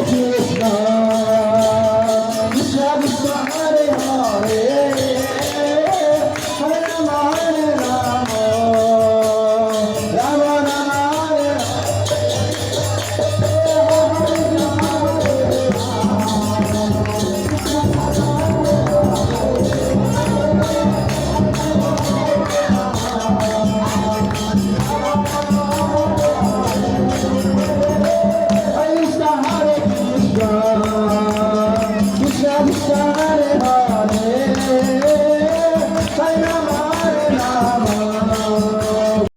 Krishna Krishna